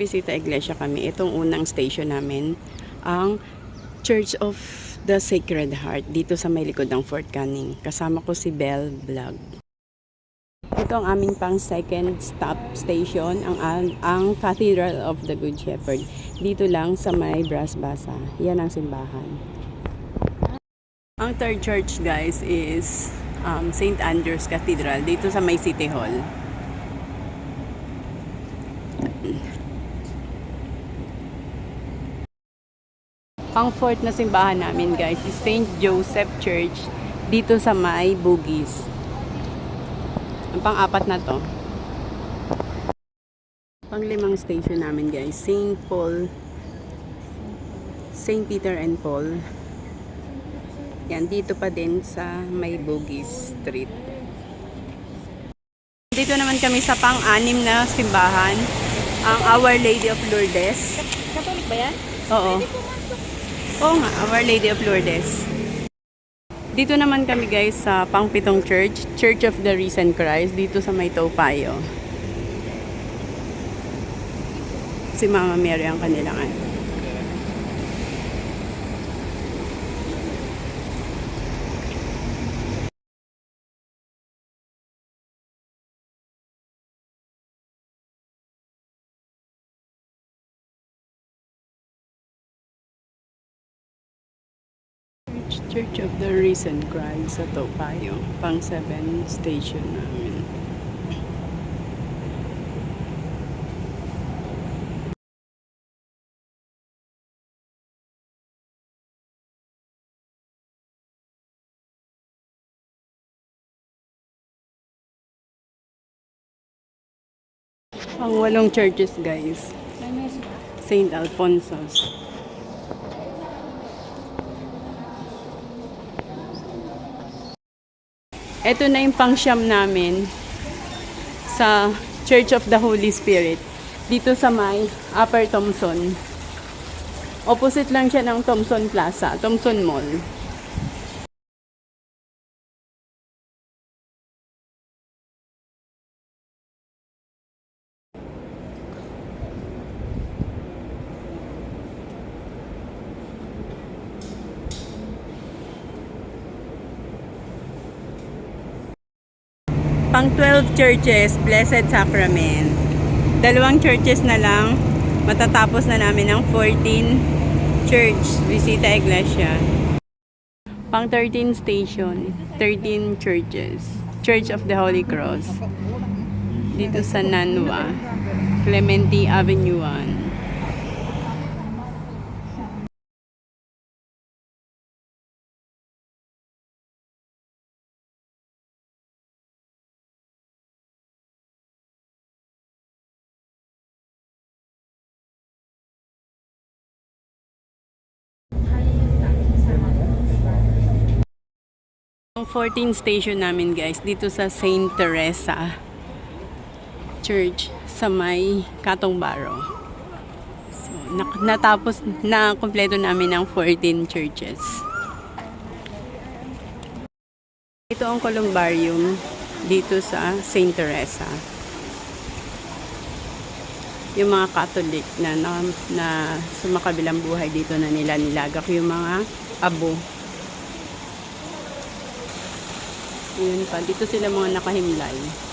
Nagbisita iglesia kami. Itong unang station namin, ang Church of the Sacred Heart dito sa may likod ng Fort Canning. Kasama ko si Bell Vlog. Ito ang aming pang second stop station, ang, ang, Cathedral of the Good Shepherd. Dito lang sa may Brass Basa. Yan ang simbahan. Ang third church guys is um, St. Andrew's Cathedral dito sa may City Hall. Ang fourth na simbahan namin guys is St. Joseph Church dito sa may Bugis. Ang pang-apat na to. Panglimang station namin guys, St. Paul, St. Peter and Paul. Yan, dito pa din sa may Bugis Street. Dito naman kami sa pang-anim na simbahan, ang Our Lady of Lourdes. Katolik ba yan? Oo. Oo nga, Our Lady of Lourdes. Dito naman kami guys sa Pangpitong Church, Church of the Risen Christ, dito sa May Topayo. Si Mama Mary ang kanilang ano. Church of the Risen Christ sa Topayo, pang 7 station namin. Ang walong churches guys. St. Alfonso's. Ito na yung pangsyam namin sa Church of the Holy Spirit. Dito sa may Upper Thompson. Opposite lang siya ng Thompson Plaza, Thompson Mall. Pang 12 churches, Blessed Sacrament. Dalawang churches na lang, matatapos na namin ang 14 church, Visita Iglesia. Pang 13 station, 13 churches. Church of the Holy Cross. Dito sa Nanwa, Clementi Avenue 1. Ang 14 station namin guys, dito sa St. Teresa Church sa may Katong Baro. So, natapos na kumpleto namin ang 14 churches. Ito ang columbarium dito sa St. Teresa. Yung mga Catholic na, na, na sumakabilang buhay dito na nila nilagak yung mga abo Yun pa, dito sila mga nakahimlay.